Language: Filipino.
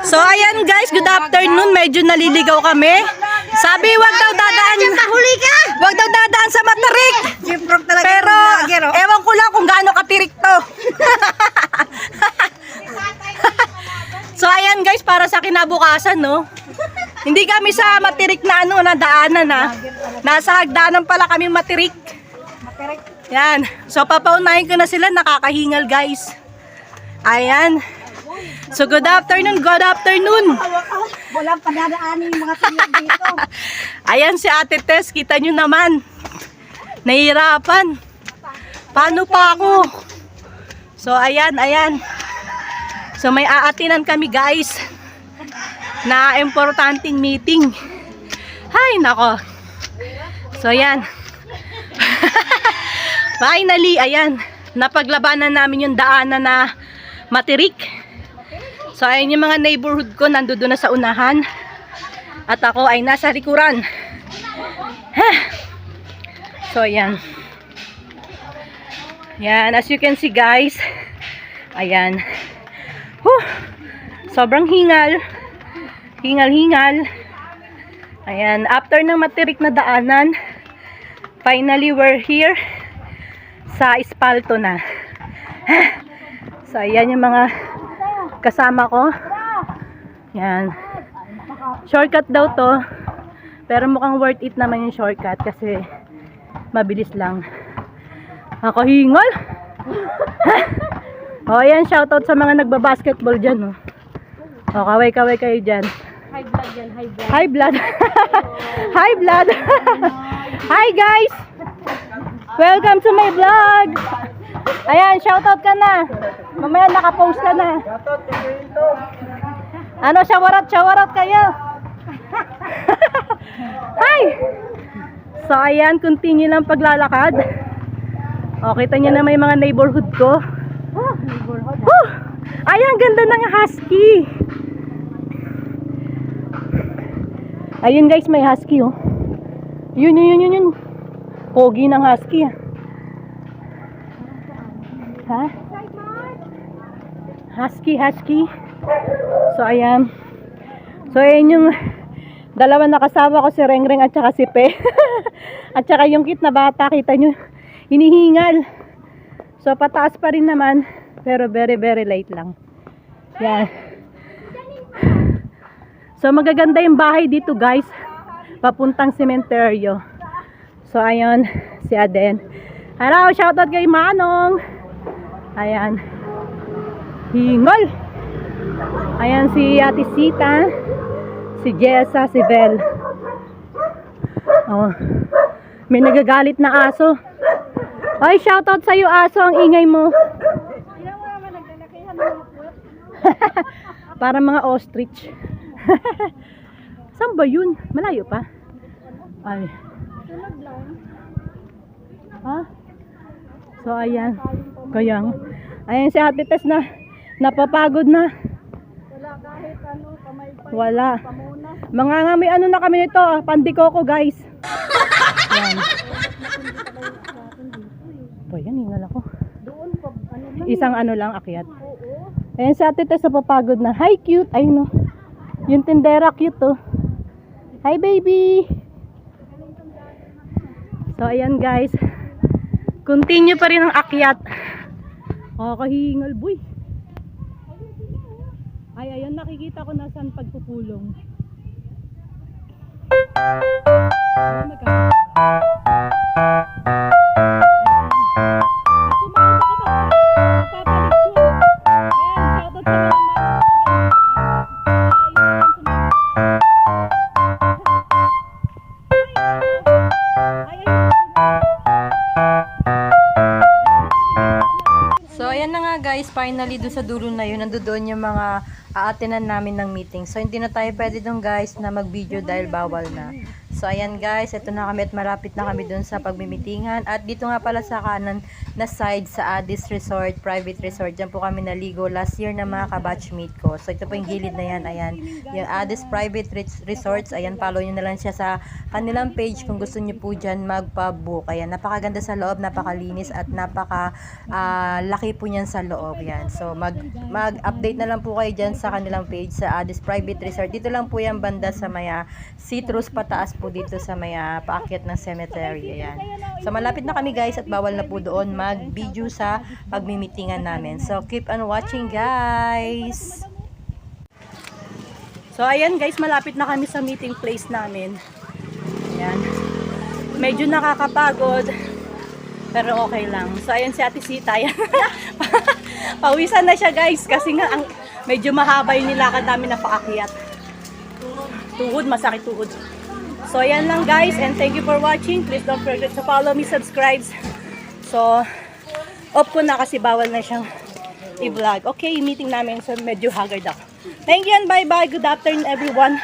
So ayan guys, good afternoon. Medyo naliligaw kami. Sabi wag daw dadaan. Wag daw dadaan sa matarik. Pero oh. ewan ko lang kung gaano katirik to. so ayan guys, para sa kinabukasan no. Hindi kami sa matirik na ano na daanan ha. Nasa hagdanan pala kami matirik. Yan. So papaunahin ko na sila nakakahingal guys. Ayan. So good afternoon, good afternoon. Walang padadaanin yung mga senior dito. Ayan si Ate Tess, kita nyo naman. Nahihirapan. Paano pa ako? So ayan, ayan. So may aatinan kami guys. Na importanteng meeting. Hay, nako. So ayan. Finally, ayan. Napaglabanan namin yung daanan na matirik. So ayan yung mga neighborhood ko nandoon na sa unahan. At ako ay nasa likuran. Heh. So, ayan. Yan, as you can see guys. Ayan. Huh. Sobrang hingal. Hingal-hingal. Ayan, after ng matirik na daanan, finally we're here sa espalto na. So, ayan yung mga kasama ko. Yan. Shortcut daw to. Pero mukhang worth it naman yung shortcut kasi mabilis lang. Ako hingal. o ayan, shoutout sa mga nagbabasketball dyan. Oh. O, kaway-kaway kayo dyan. High blood yan, high blood. Hi, blood. Hi, blood. Hi, guys. Welcome to my vlog. Ayan, shoutout ka na. Mamaya nakapost ka na. Ano, shawarot, shawarot kayo. Hi! So, ayan, continue lang paglalakad. O, kita nyo na may mga neighborhood ko. Oh, neighborhood. Ayan, ganda ng husky. Ayun guys, may husky oh. Yun, yun, yun, yun, yun. Pogi ng husky ah. Ha? Husky, husky. So, ayan. So, ayan yung dalawa na kasama ko, si Rengreng at saka si Pe. at saka yung kit na bata, kita nyo, hinihingal. So, pataas pa rin naman, pero very, very light lang. Yan. So, magaganda yung bahay dito, guys. Papuntang sementeryo. So, ayun, si Aden. Hello, shoutout kay Manong. Ayan. Hingal. Ayan si Ate Sita. Si Jessa, si Vel. Oh. May nagagalit na aso. Ay, shoutout sa'yo aso, ang ingay mo. Para mga ostrich. Saan ba yun? Malayo pa? Ay. Sunod lang. Ha? So, ayan. Kaya, nga. ayan si Ate Tess na napapagod na. Wala kahit ano, kamay pa. Wala. Mga nga may ano na kami nito, ah, pandikoko guys. Yan. Po, yan, hingal ako. Doon pa, ano lang. Isang ano lang, akyat. Oo. Ayan si Ate Tess napapagod na. Hi, cute. Ay, no. Yung tindera, cute, oh. Hi, baby. So, ayan, guys. Continue pa rin ang akyat. Kakahingal, boy. Ay, ayun, nakikita ko na saan pagpupulong. Ayun, guys, finally doon sa dulo na yun, nandoon yung mga aatinan namin ng meeting. So, hindi na tayo pwede doon guys na mag-video dahil bawal na. So, ayan guys, ito na kami at malapit na kami dun sa pagmimitingan. At dito nga pala sa kanan na side sa Addis Resort, private resort. Diyan po kami naligo last year na mga kabatchmate ko. So, ito po yung gilid na yan. Ayan, yung Addis Private Res- Resorts. Ayan, follow nyo na lang siya sa kanilang page kung gusto nyo po dyan magpa-book. Ayan, napakaganda sa loob, napakalinis at napaka ah, laki po niyan sa loob. Yan. So, mag, mag-update na lang po kayo dyan sa kanilang page sa Addis Private Resort. Dito lang po yan banda sa maya citrus pataas po dito sa maya paakyat ng cemetery. Ayan. So, malapit na kami guys at bawal na po doon mag-video sa pagmimitingan namin. So, keep on watching guys! So, ayan guys, malapit na kami sa meeting place namin. Ayan. Medyo nakakapagod, pero okay lang. So, ayan si Ate Sita. Pawisan na siya guys, kasi nga ang, medyo mahaba yung nilakad namin na paakyat. Tuhod, masakit tuhod. So, ayan lang guys, and thank you for watching. Please don't forget to follow me, subscribe. So, off ko na kasi bawal na siyang i-vlog. Okay, meeting namin, so medyo haggard ako. Thank you and bye-bye. Good afternoon everyone.